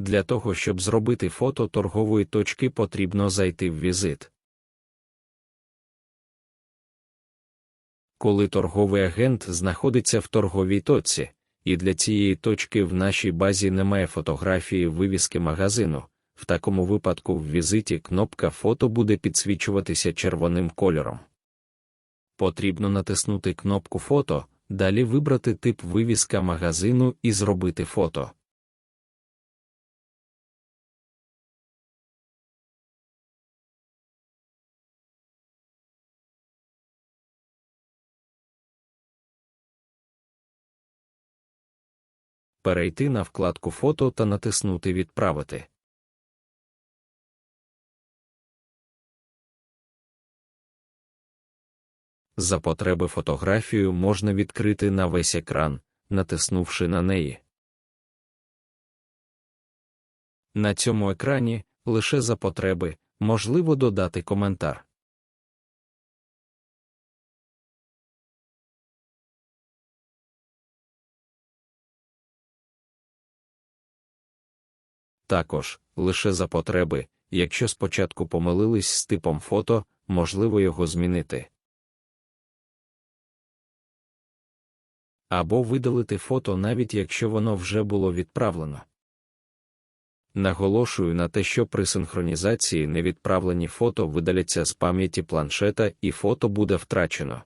Для того, щоб зробити фото торгової точки, потрібно зайти в візит. Коли торговий агент знаходиться в торговій точці, і для цієї точки в нашій базі немає фотографії вивіски магазину, в такому випадку в візиті кнопка фото буде підсвічуватися червоним кольором. Потрібно натиснути кнопку фото, далі вибрати тип вивіска магазину і зробити фото. Перейти на вкладку фото та натиснути Відправити. За потреби фотографію можна відкрити на весь екран, натиснувши на неї. На цьому екрані лише за потреби можливо додати коментар. Також, лише за потреби, якщо спочатку помилились з типом фото, можливо його змінити. Або видалити фото навіть якщо воно вже було відправлено. Наголошую на те, що при синхронізації невідправлені фото видаляться з пам'яті планшета і фото буде втрачено.